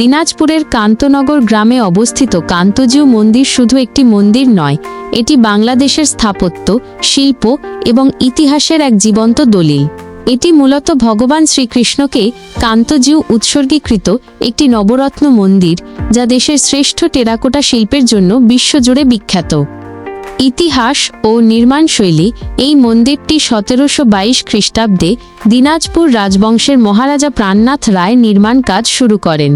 দিনাজপুরের কান্তনগর গ্রামে অবস্থিত কান্তজিউ মন্দির শুধু একটি মন্দির নয়, এটি বাংলাদেশের স্থাপত্য, শিল্প এবং ইতিহাসের এক জীবন্ত দলিল। এটি মূলত ভগবান শ্রীকৃষ্ণকে কান্তজিউ উৎসর্গীকৃত একটি নবরত্ন মন্দির, যা দেশের শ্রেষ্ঠ টেরাকোটা শিল্পের জন্য বিশ্বজুড়ে বিখ্যাত। ইতিহাস ও নির্মাণশৈলী এই মন্দিরটি সতেরোশো বাইশ খ্রিস্টাব্দে দিনাজপুর রাজবংশের মহারাজা প্রাণনাথ রায় নির্মাণ কাজ শুরু করেন।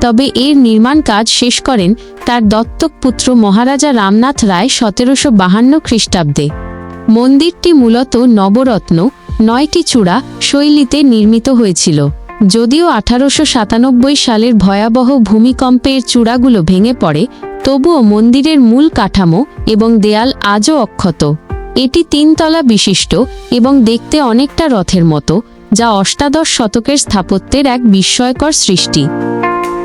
তবে এর নির্মাণ কাজ শেষ করেন তার দত্তক পুত্র মহারাজা রামনাথ রায় সতেরোশো বাহান্ন খ্রিস্টাব্দে। মন্দিরটি মূলত নবরত্ন, নয়টি চূড়া, শৈলীতে নির্মিত হয়েছিল। যদিও আঠারোশো সাতানব্বই সালের ভয়াবহ ভূমিকম্পের চূড়াগুলো ভেঙে পড়ে, তবুও মন্দিরের মূল কাঠামো এবং দেয়াল আজও অক্ষত। এটি তিনতলা বিশিষ্ট এবং দেখতে অনেকটা রথের মতো, যা অষ্টাদশ শতকের স্থাপত্যের এক বিস্ময়কর সৃষ্টি।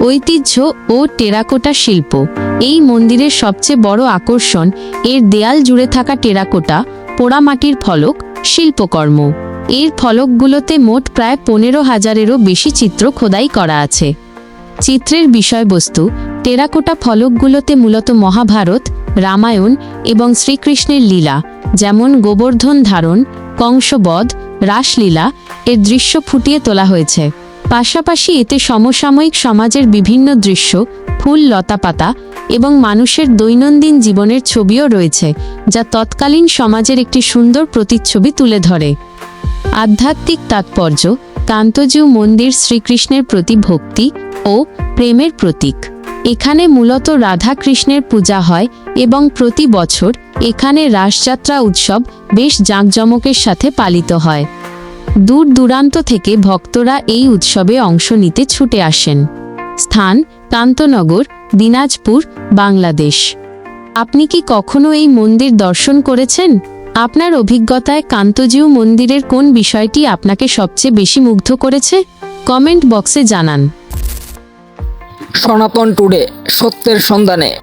ঐতিহ্য ও টেরাকোটা শিল্প। এই মন্দিরের সবচেয়ে বড় আকর্ষণ, এর দেয়াল জুড়ে থাকা টেরাকোটা, পোড়ামাটির ফলক, শিল্পকর্ম। এর ফলকগুলোতে মোট প্রায় পনেরো হাজারেরও বেশি চিত্র খোদাই করা আছে। চিত্রের বিষয়বস্তু, টেরাকোটা ফলকগুলোতে মূলত মহাভারত, রামায়ণ এবং শ্রীকৃষ্ণের লীলা, যেমন গোবর্ধন ধারণ, কংসবধ, রাসলীলা, এর দৃশ্য ফুটিয়ে তোলা হয়েছে। পাশাপাশি এতে সমসাময়িক সমাজের বিভিন্ন দৃশ্য, ফুল, লতাপাতা এবং মানুষের দৈনন্দিন জীবনের ছবিও রয়েছে, যা তৎকালীন সমাজের একটি সুন্দর প্রতিচ্ছবি তুলে ধরে। আধ্যাত্মিক তাৎপর্য কান্তজিউ মন্দির শ্রীকৃষ্ণের প্রতি ভক্তি ও প্রেমের প্রতীক। এখানে মূলত রাধা কৃষ্ণের পূজা হয় এবং প্রতি বছর এখানে রাসযাত্রা উৎসব বেশ জাঁকজমকের সাথে পালিত হয়। দূর দূরান্ত থেকে ভক্তরা এই উৎসবে অংশ নিতে ছুটে আসেন। স্থান কান্তনগর, দিনাজপুর, বাংলাদেশ। আপনি কি কখনো এই মন্দির দর্শন করেছেন? আপনার অভিজ্ঞতায় কান্তজিউ মন্দিরের কোন বিষয়টি আপনাকে সবচেয়ে বেশি মুগ্ধ করেছে? কমেন্ট বক্সে জানান। সনাতন টুডে সত্যের সন্ধানে